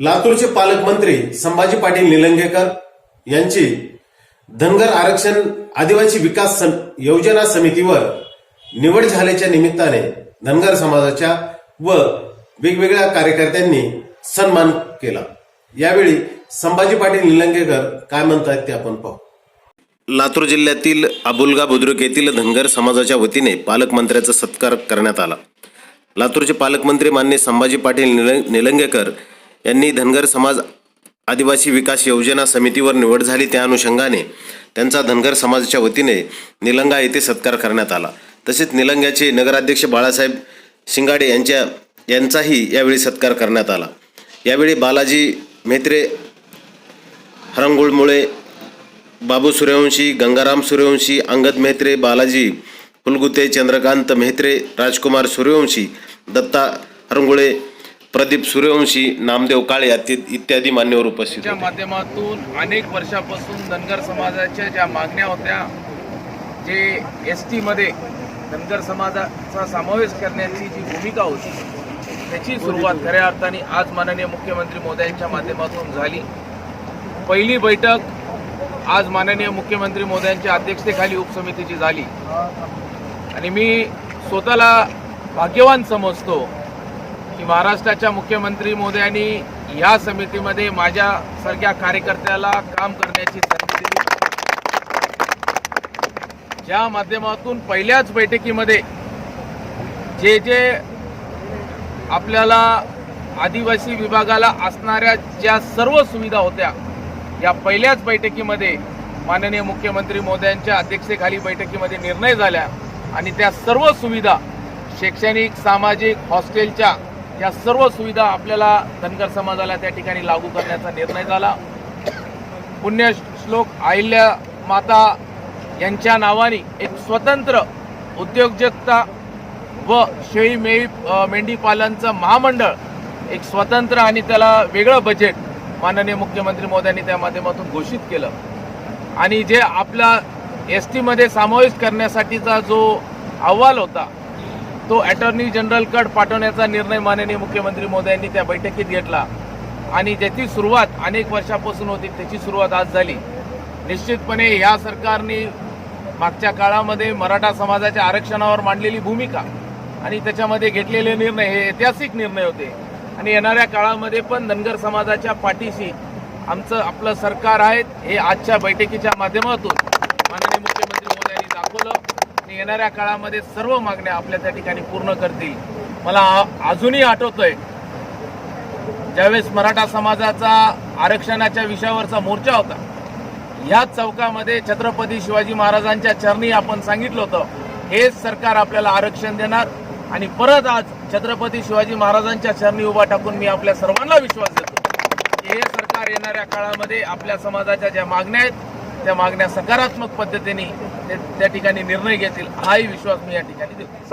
लातूरचे पालकमंत्री संभाजी पाटील निलंगेकर यांची धनगर आरक्षण आदिवासी विकास योजना समितीवर निवड झाल्याच्या निमित्ताने धनगर समाजाच्या व वेगवेगळ्या कार्यकर्त्यांनी सन्मान केला. यावेळी संभाजी पाटील निलंगेकर काय म्हणतात ते आपण पाहू. लातूर जिल्ह्यातील अबुलगा बुद्रुक येथील धनगर समाजाच्या वतीने पालकमंत्र्याचा सत्कार करण्यात आला. लातूरचे पालकमंत्री मान्य संभाजी पाटील निल निलंगेकर यांनी धनगर समाज आदिवासी विकास योजना समितीवर निवड झाली. त्या अनुषंगाने त्यांचा धनगर समाजाच्या वतीने निलंगा येथे सत्कार करण्यात आला. तसेच निलंग्याचे नगराध्यक्ष बाळासाहेब शिंगाडे यांच्या यांचाही यावेळी सत्कार करण्यात आला. यावेळी बालाजी म्हेत्रे हरंगुळमुळे बाबू सूर्यवंशी गंगाराम सूर्यवंशी अंगद मेहत्रे बालाजी फुलगुते चंद्रकांत मेहत्रे राजकुमार सूर्यवंशी दत्ता हरंगुळे प्रदीप सूर्यवंशी नामदेव काळे इत्यादी मान्यवर उपस्थित माध्यमातून अनेक वर्षापासून धनगर समाजाच्या ज्या मागण्या होत्या जे एस टीमध्ये धनगर समाजाचा समावेश करण्याची जी भूमिका होती त्याची सुरुवात खऱ्या अर्थाने आज माननीय मुख्यमंत्री मोदयांच्या माध्यमातून झाली. पहिली बैठक आज माननीय मुख्यमंत्री मोदयांच्या अध्यक्षतेखाली उपसमितीची झाली. आणि मी स्वतःला भाग्यवान समजतो की महाराष्ट्राच्या मुख्यमंत्री मोदयांनी या समितीमध्ये माझ्यासारख्या कार्यकर्त्याला काम करण्याची संधी दिली. ज्या माध्यमातून पहिल्याच बैठकीमध्ये जे जे आपल्याला आदिवासी विभागाला असणाऱ्या ज्या सर्व सुविधा होत्या या पहिल्याच बैठकीमध्ये माननीय मुख्यमंत्री मोदयांच्या अध्यक्षतेखाली बैठकीमध्ये निर्णय झाल्या आणि त्या सर्व सुविधा शैक्षणिक सामाजिक हॉस्टेलच्या या सर्व सुविधा आपल्याला धनगर समाजाला त्या ठिकाणी लागू करण्याचा निर्णय झाला. पुण्यश्लोक अहिल्या माता यांच्या नावाने एक स्वतंत्र उद्योजकता व शेळी मेळी मेंढीपालनचं महामंडळ एक स्वतंत्र आणि त्याला वेगळं बजेट माननीय मुख्यमंत्री मोद्यांनी त्या माध्यमातून घोषित केलं. आणि जे आपला एस टीमध्ये समावेश करण्यासाठीचा जो अहवाल होता तो अटॉर्नी जनरलकडे पाठवण्याचा निर्णय माननीय मुख्यमंत्री मोदयांनी त्या बैठकीत घेतला. आणि ज्याची सुरुवात अनेक वर्षापासून होती त्याची सुरुवात आज झाली. निश्चितपणे ह्या सरकारने मागच्या काळामध्ये मराठा समाजाच्या आरक्षणावर मांडलेली भूमिका आणि त्याच्यामध्ये घेतलेले निर्णय हे ऐतिहासिक निर्णय होते. आणि येणाऱ्या काळामध्ये पण धनगर समाजाच्या पाठीशी आमचं आपलं सरकार आहे हे आजच्या बैठकीच्या माध्यमातून माननीय मुख्यमंत्री मोदयांनी दाखवलं. आणि येणाऱ्या काळामध्ये सर्व मागण्या आपल्या त्या ठिकाणी पूर्ण करतील. मला अजूनही आठवतोय ज्यावेळेस मराठा समाजाचा आरक्षणाच्या विषयावरचा मोर्चा होता याच चौकामध्ये छत्रपती शिवाजी महाराजांच्या चरणी आपण सांगितलं होतं हेच सरकार आपल्याला आरक्षण देणार आणि परत आज छत्रपती शिवाजी महाराजांच्या चरणी उभा टाकून मी आपल्या सर्वांना विश्वास देतो की हे सरकार येणाऱ्या काळामध्ये आपल्या समाजाच्या ज्या मागण्या आहेत त्या मागण्या सकारात्मक पद्धतीने त्या ठिकाणी निर्णय घेतील हाही विश्वास मी या ठिकाणी देतो.